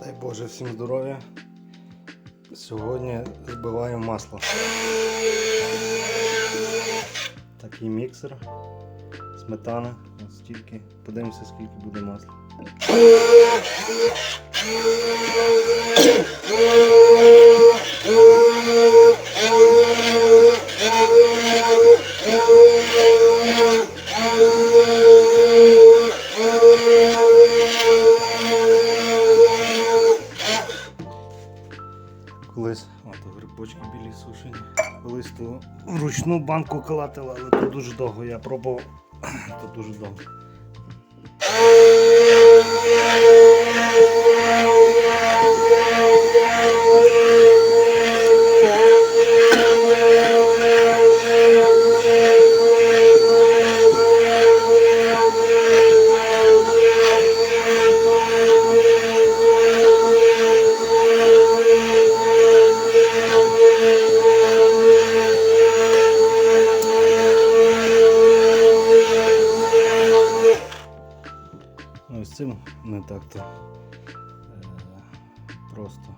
Дай Боже всім здоров'я. Сьогодні збиваємо масло. Такий міксер. Сметана. Ось стільки. Подивимося, скільки буде масла. О, білі сушені. Колись то вручну банку калатила, але то дуже довго я пробував. То дуже довго. Просто.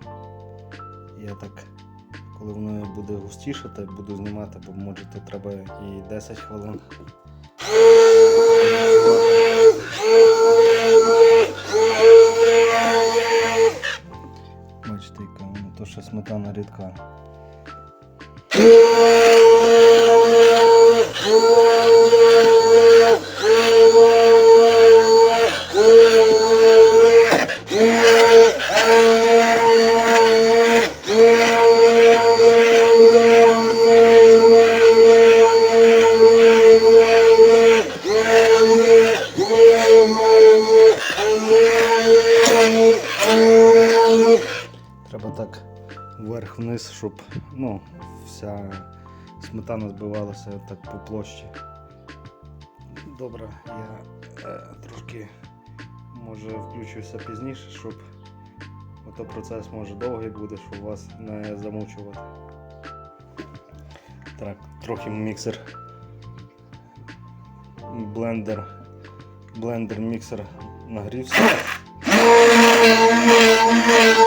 Я так, коли воно буде густішати, буду знімати, бо може то треба і 10 хвилин. Бачите, яка воно, то що сметана рідка. Так вверх-вниз, щоб ну, вся сметана збивалася так по площі. Добре, я е, трошки може включуся пізніше, щоб ото процес може довгий буде, щоб вас не замучувати. Так, трохи міксер. Блендер. Блендер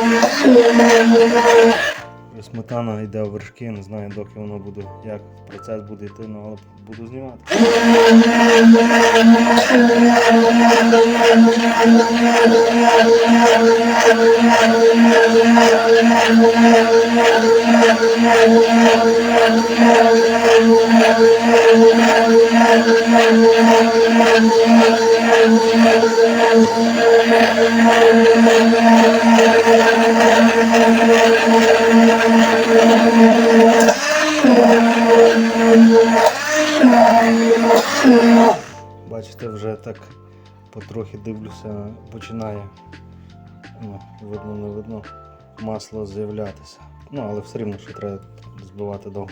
міксер нагрівся. Сметана йде в вершки, не знаю, доки воно буде, як процес буде йти, ну, але буду знімати. Бачите, вже так потрохи дивлюся, починає, ну, видно, не видно, масло з'являтися. Ну, але все рівно, що треба збивати довго.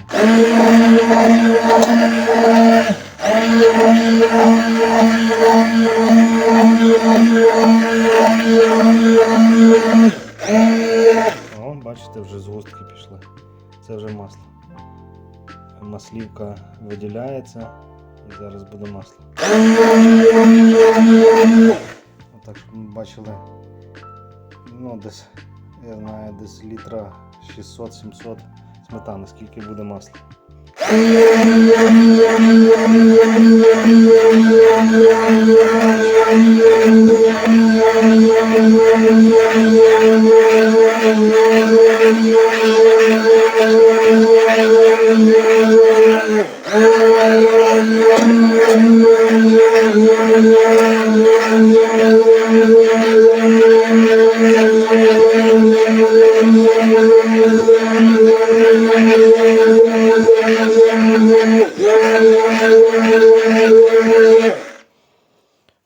Згустки. Це вже масло. Маслівка виділяється і зараз буде масло. Отак, щоб ми бачили, ну десь, я знаю, десь літра 600-700 сметани, скільки буде масла.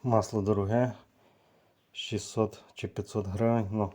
Масло дороге, 600 чи 500 гривень. Ну.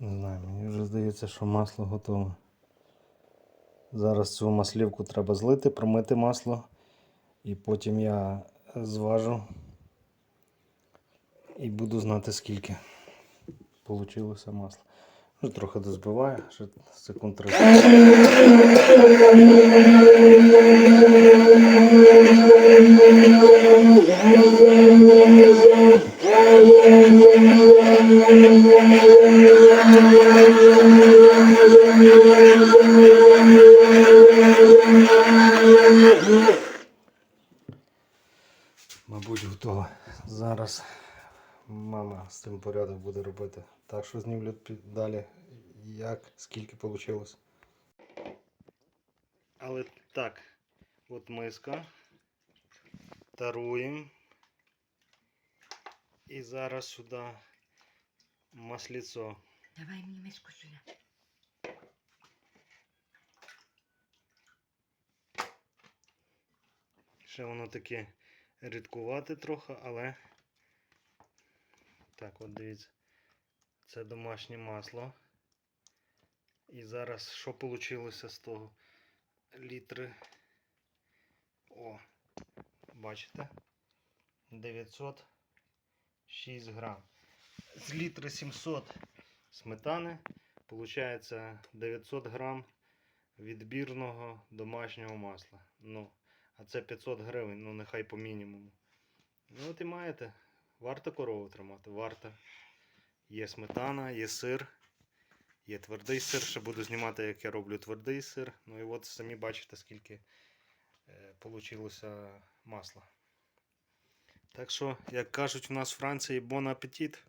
Не знаю, мені вже здається, що масло готове. Зараз цю маслівку треба злити, промити масло. І потім я зважу і буду знати скільки получилося масла. Вже трохи дозбиваю, ще секунд 30. Мабуть, Зараз мама з цим порядок буде робити. Так що знімлю далі, як, скільки вийшло. Але так, от миска. Таруємо. І зараз сюди масліцо. Давай мені миску сюди. Ще воно таке рідкувате трохи, але. Так, от дивіться. Це домашнє масло. І зараз що вийшло з того? Літри. О, бачите? 906 грам. З літри 700 сметани. Получається 900 грам відбірного домашнього масла. Ну, а це 500 гривень, ну нехай по мінімуму. Ну от і маєте. Варто корову тримати, варто. Є сметана, є сир, є твердий сир. Ще буду знімати, як я роблю твердий сир. Ну і от самі бачите, скільки е, масла. Так що, як кажуть у нас в Франції, бон апетит.